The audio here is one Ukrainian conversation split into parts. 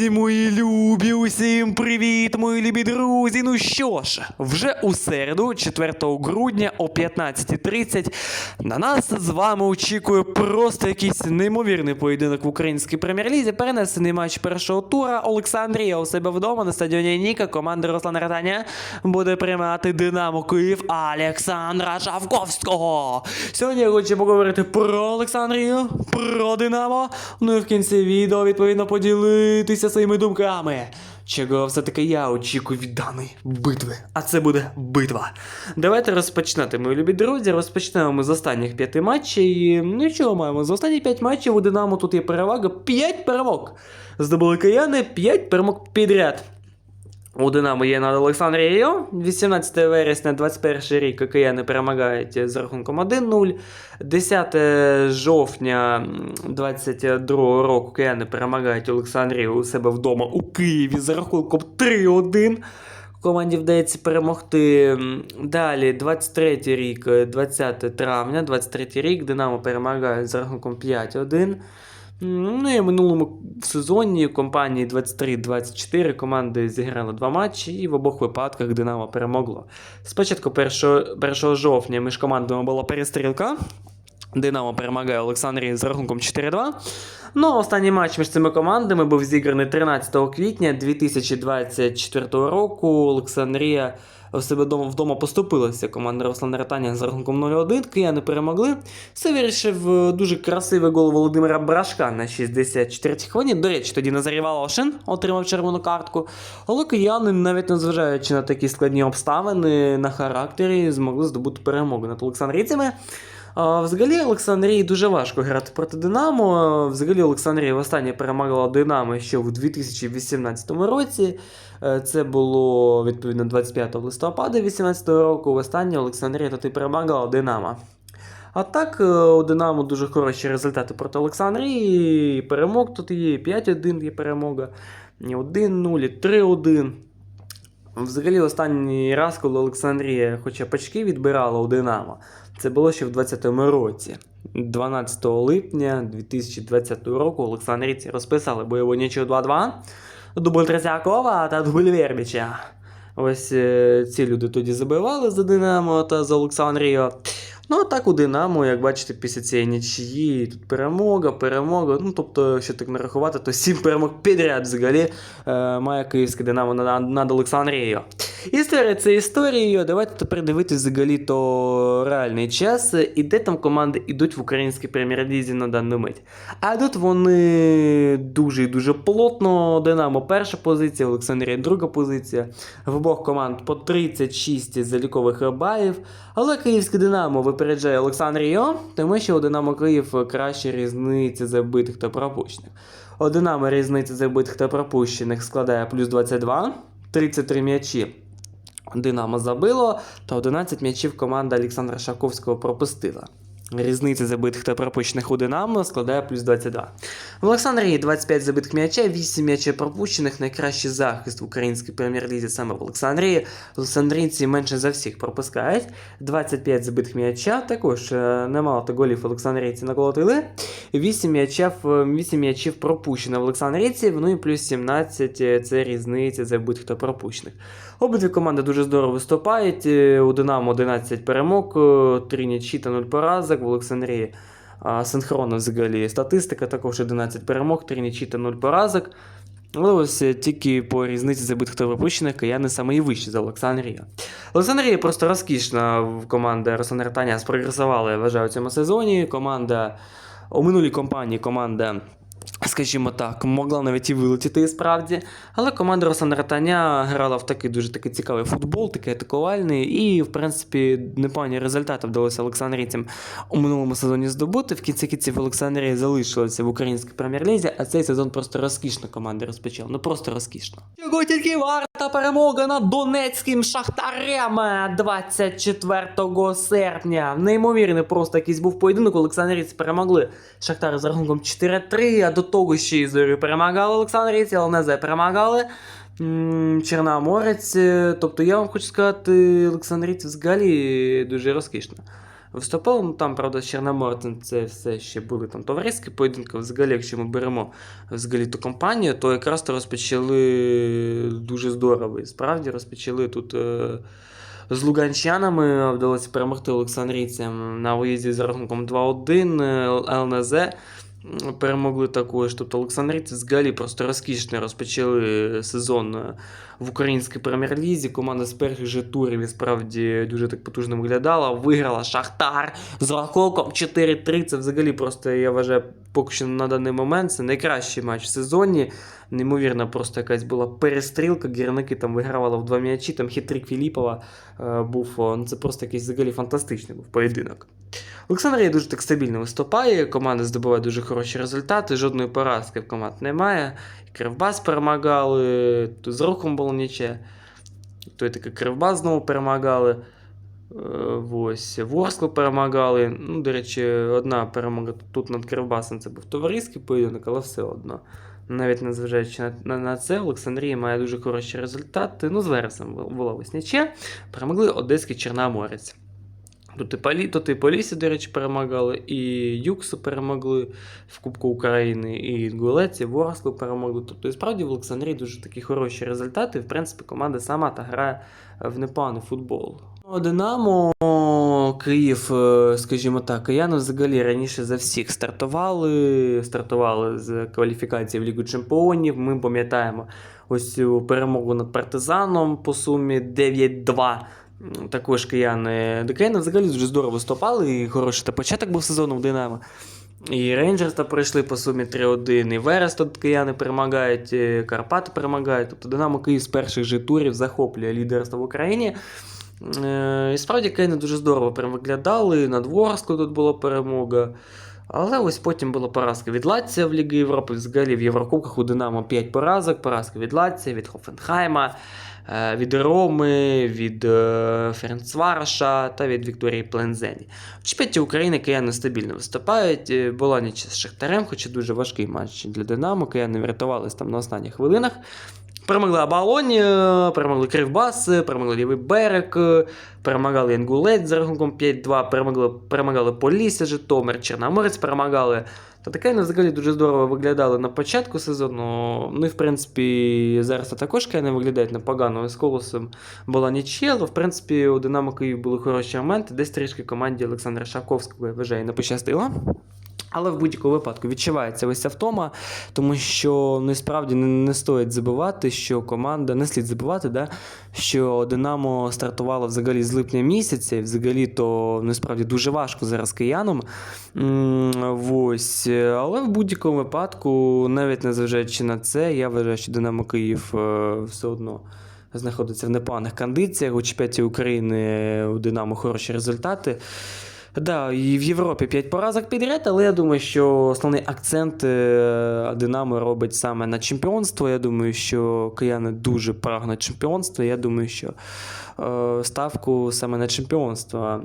Усі мої любі, усім привіт, мої любі друзі. Ну що ж, вже у середу, 4 грудня о 15.30 на нас з вами очікує просто якийсь неймовірний поєдинок в українській прем'єр-лізі. Перенесений матч першого тура. Олександрія у себе вдома на стадіоні Ніка. Команда Руслана Ратаня буде приймати Динамо Київ Олександра Шавковського. Сьогодні я хочу поговорити про Олександрію, про Динамо. Ну і в кінці відео відповідно поділитися своїми думками. Чого все-таки я очікую від даної битви. А це буде битва. Давайте розпочнати, мої любі друзі. Розпочнемо ми з останніх п'яти матчів. Ну і нічого маємо? За останні п'ять матчів у Динамо тут є перевага. П'ять перемог. Здобули кияни, п'ять перемог підряд. У Динамо є над Олександрією. 18 вересня 21 рік кияни перемагають з рахунком 1-0. 10 жовтня 22 року кияни перемагають Олександрію у себе вдома у Києві з рахунком 3-1. Команді вдається перемогти. Далі, 23 рік, 20 травня, 23 рік Динамо перемагає з рахунком 5-1. Ну і в минулому сезоні компанії 23-24 команди зіграли два матчі, і в обох випадках Динамо перемогло. Спочатку 1, 1 жовтня між командами була перестрілка. Динамо перемагає Олександрію з рахунком 4-2. Ну, останній матч між цими командами був зіграний 13 квітня 2024 року. Олександрія у себе вдома, вдома поступилася. Команда Руслана Ратаня з рахунком 0-1. Кияни перемогли. Це вирішив е, дуже красивий гол Володимира Брашка на 64-й хвилині. До речі, тоді Назарій Волошин отримав червону картку. Але кияни, навіть незважаючи на такі складні обставини, на характері, змогли здобути перемогу над олександрійцями. Взагалі Олександрії дуже важко грати проти Динамо. Взагалі Олександрія востаннє перемагала Динамо ще в 2018 році. Е, Це було відповідно 25 листопада 2018 року. Востаннє Олександрія тоді перемагала Динамо. А так, е, у Динамо дуже хороші результати проти Олександрії. Перемог тут є, 5-1 є перемога, і 1-0, 3-1. Взагалі, останній раз, коли Олександрія хоча б відбирала у Динамо, це було ще в 2020 році. 12 липня 2020 року Олександрійці розписали бойову нічого 2-2. Дубль Тресякова та дубль Вербіча. Ось е, ці люди тоді забивали за Динамо та за Олександрію. Ну, а так у Динамо, як бачите, після цієї нічії тут перемога, перемога. Ну, тобто, якщо так нарахувати, то сім перемог підряд взагалі е, має київське Динамо над, над Олександрією. Історія це історією. Давайте тепер дивитися взагалі то реальний час і де там команди йдуть в українській прем'єр-лізі на дану мить. А йдуть вони дуже і дуже плотно. Динамо перша позиція, Олександрія друга позиція. В обох команд по 36 залікових балів. Але київське Динамо випереджає Олександрію, тому що у Динамо Київ краща різниця забитих та пропущених. У Динамо різниця забитих та пропущених складає плюс 22, 33 м'ячі. Динамо забило, та 11 м'ячів команда Олександра Шаковського пропустила. Різниця забитих та пропущених у Динамо складає плюс 22. В Олександрії 25 забитих м'яча, 8 м'ячів пропущених, найкращий захист в українській прем'єр-лізі саме в Олександрії. Олександрійці менше за всіх пропускають. 25 забитих м'яча, також е, немало то голів Олександрійці наколотили. 8 м'ячів, 8 м'ячів пропущено в Олександрійці, ну і плюс 17 е, це різниця забитих та пропущених. Обидві команди дуже здорово виступають. Е, У Динамо 11 перемог, 3 нічі та 0 поразок. В Олександрії а, синхронно взагалі статистика, також 11 перемог, 3 нічі та 0 поразок. Але ось е, тільки по різниці забитих та пропущених кияни саме і вищі за Олександрію. Олександрія просто розкішна команда Руслана Ратаня спрогресувала, я вважаю, у цьому сезоні. Команда у минулій компанії команда. Скажімо так, могла навіть і вилетіти справді. Але команда Руслана Ратаня грала в такий дуже такий цікавий футбол, такий атакувальний, і, в принципі, непогані результати вдалося Олександрійцям у минулому сезоні здобути. В кінці кінців Олександрія залишилася в українській прем'єр-лізі, а цей сезон просто розкішно команда розпочала. Ну просто розкішно. Чого тільки варта перемога над Донецьким Шахтарем 24 серпня. Неймовірний просто якийсь був поєдинок. Олександрійці перемогли Шахтар з рахунком 4-3, а до того ще й зорі перемагали Олександрійці, але не перемагали. Чорноморець. Тобто я вам хочу сказати, Олександрійці взагалі дуже розкішно. виступали. Ну там, правда, з Чорноморцем це все ще були там товариські поєдинки. Взагалі, якщо ми беремо взагалі ту компанію, то якраз то розпочали дуже здорово. І справді розпочали тут. Е- з луганчанами вдалося перемогти Олександрійцям на виїзді з рахунком 2-1. Е, ЛНЗ перемогли також. Тобто Олександрійці взагалі просто розкішно розпочали сезон е, в українській прем'єр-лізі. Команда з перших же турів і справді дуже так потужно виглядала. Виграла Шахтар з рахунком 4-3. Це взагалі просто, я вважаю, поки що на даний момент це найкращий матч в сезоні. Неймовірно, просто якась була перестрілка. Гірники там вигравали в два м'ячі, там хитрик Філіпова е, був. Ну, це просто якийсь взагалі фантастичний був поєдинок. Олександрія дуже так стабільно виступає, команда здобуває дуже хороші результати, жодної поразки в команд немає. Кривбас перемагали, тут з рухом було ніче. То і таки Кривбас знову перемагали. Е, Ось, Ворсклу перемагали. Ну, до речі, одна перемога тут над Кривбасом це був товариський поєдинок, але все одно. Навіть незважаючи на, на, на це, Олександрія має дуже хороші результати. Ну, з Вересом бу- була ніче. Перемогли Одеський Чорноморець. Тут і, Полі, тут і Полісі, до речі, перемагали, і Юксу перемогли в Кубку України, і Інгулець, і Ворсклу перемогли. Тобто, і справді в Олександрії дуже такі хороші результати. В принципі, команда сама та грає в непоганий футбол. Ну, Динамо, Київ, е, скажімо так, кияни взагалі раніше за всіх стартували. Стартували з кваліфікації в Лігу Чемпіонів. Ми пам'ятаємо ось цю перемогу над партизаном по сумі 9-2. Також кияни. До взагалі дуже здорово виступали, і хороший та початок був сезону в Динамо. І Рейнджерс та пройшли по сумі 3-1, і Верес тут кияни перемагають, і Карпати перемагають. Тобто Динамо Київ з перших же турів захоплює лідерство в Україні. Е, І справді кияни дуже здорово виглядали. Над Ворсклою тут була перемога. Але ось потім була поразка від Латція в Лігі Європи. Взагалі в Єврокубках у Динамо 5 поразок. Поразка від Латція, від Хофенхайма, від Роми, від е, Ференцвараша та від Вікторії Плензені. В чемпіонаті України кияни стабільно виступають. Е, Була ніч з Шахтарем, хоча дуже важкий матч для Динамо. Кияни врятувались там на останніх хвилинах. Перемогли Абалоні, е, перемогли Кривбас, перемогли Лівий берег, перемагали Інгулець за рахунком 5-2, перемогли, перемагали Полісся, Житомир, Чорноморець перемагали. Та вони взагалі дуже здорово виглядали на початку сезону. Ну і в принципі зараз також не виглядають непогано. З колосом була нічия, але в принципі у Динамо Київ були хороші моменти. Десь трішки команді Олександра Шаковського, я вважаю, не пощастило. Але в будь-якому випадку відчувається ось ця втома, тому що насправді не, не стоїть забувати, що команда не слід забувати, да, що Динамо стартувало взагалі з липня місяця, і взагалі то насправді дуже важко зараз киянам. Ось. Але в будь-якому випадку, навіть незважаючи на це, я вважаю, що Динамо Київ е, все одно. Знаходиться в непоганих кондиціях. У чемпіонаті України у Динамо хороші результати. Да, і в Європі 5 поразок підряд, але я думаю, що основний акцент е, Динамо робить саме на чемпіонство. Я думаю, що кияни дуже прагнуть чемпіонства. Я думаю, що е, ставку саме на чемпіонство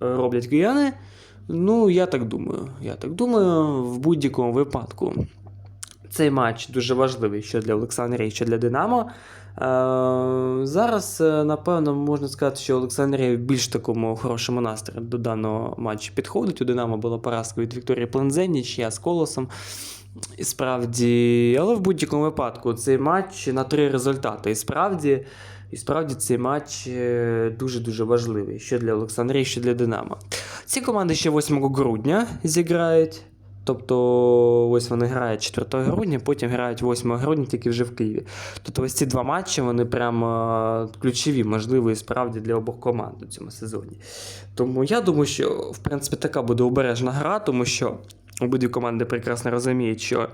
роблять кияни. Ну, я так думаю. Я так думаю, в будь-якому випадку. Цей матч дуже важливий що для Олександрії, що для Динамо. Е, зараз, е, напевно, можна сказати, що Олександрія в більш такому хорошому настрої до даного матчу підходить. У Динамо була поразка від Вікторії Плензені, чия з колосом. І справді, але в будь-якому випадку цей матч на три результати. І справді, і справді цей матч е, дуже-дуже важливий, що для Олександрії, що для Динамо. Ці команди ще 8 грудня зіграють. Тобто, ось вони грають 4 грудня, потім грають 8 грудня тільки вже в Києві. Тобто ось ці два матчі вони прямо ключові, можливо, і справді для обох команд у цьому сезоні. Тому я думаю, що в принципі така буде обережна гра, тому що обидві команди прекрасно розуміють, що.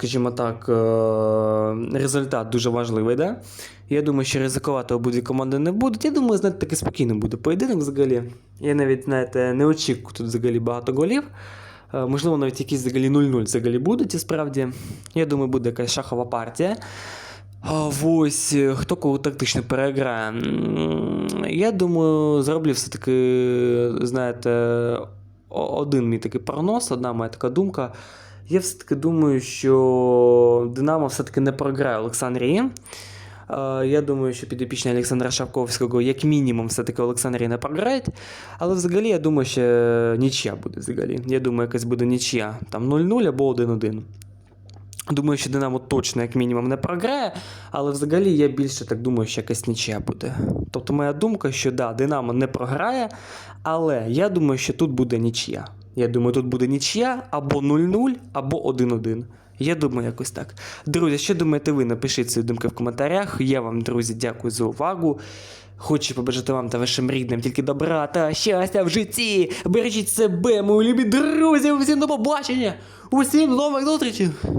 Скажімо так, е, результат дуже важливий, да? Я думаю, що ризикувати обидві команди не будуть. Я думаю, знаєте, таки спокійно буде поєдинок взагалі. Я навіть, знаєте, не очікую тут взагалі багато голів. Е, Можливо, навіть якісь взагалі 0-0 взагалі будуть, і справді. Я думаю, буде якась шахова партія. Ось е, хто кого тактично переграє. Я думаю, зроблю все-таки, знаєте, один мій такий прогноз, одна моя така думка. Я все-таки думаю, що Динамо все-таки не програє Олександрії. Е, Я думаю, що підопічні Олександра Шавковського, як мінімум, все-таки Олександрі не програють. Але взагалі, я думаю, що нічия буде взагалі. Я думаю, якась буде нічия. Там 0-0 або 1-1. Думаю, що Динамо точно, як мінімум, не програє, але взагалі я більше так думаю, що якась нічия буде. Тобто моя думка, що да, Динамо не програє, але я думаю, що тут буде нічия. Я думаю, тут буде нічия або 0-0, або 1-1. Я думаю, якось так. Друзі, що думаєте ви? Напишіть свої думки в коментарях. Я вам, друзі, дякую за увагу. Хочу побажати вам та вашим рідним тільки добра та щастя в житті. Бережіть себе, мої любі друзі. Усім до побачення. Усім нових зустрічей.